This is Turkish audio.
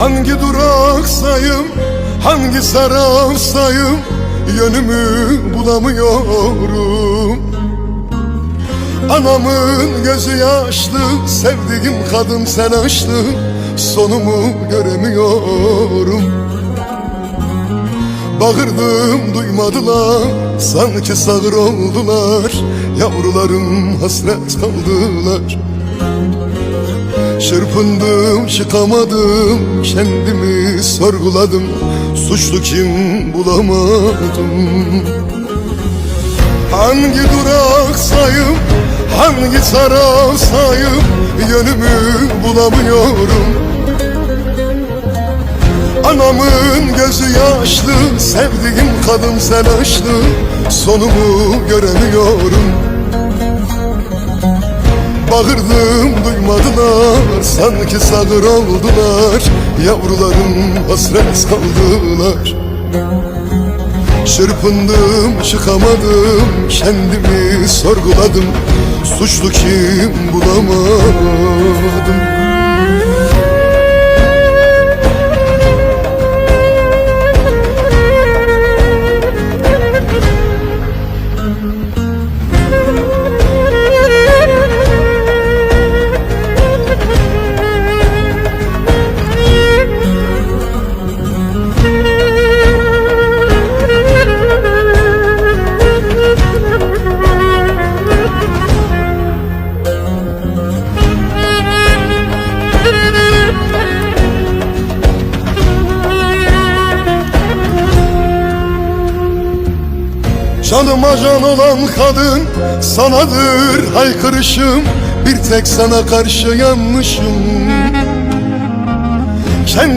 Hangi duraksayım, hangi sararsayım Yönümü bulamıyorum. Anamın gözü yaşlı, sevdiğim kadın sen açtı Sonumu göremiyorum. Bağırdım duymadılar, sanki sağır oldular. Yavrularım hasret kaldılar Çırpındım çıkamadım kendimi sorguladım. Suçlu kim bulamadım. Hangi duraksayım hangi taraftayım Yönümü bulamıyorum. Anamın gözü yaşlı sevdiğim kadın sen açtı Sonumu göremiyorum. Bağırdım duymadılar Sanki sağır oldular Yavrularım hasret kaldılar. Çırpındım çıkamadım Kendimi sorguladım. Suçlu kim bulamadım Canıma can olan kadın sanadır haykırışım. Bir tek sana karşı yanlışım Kendi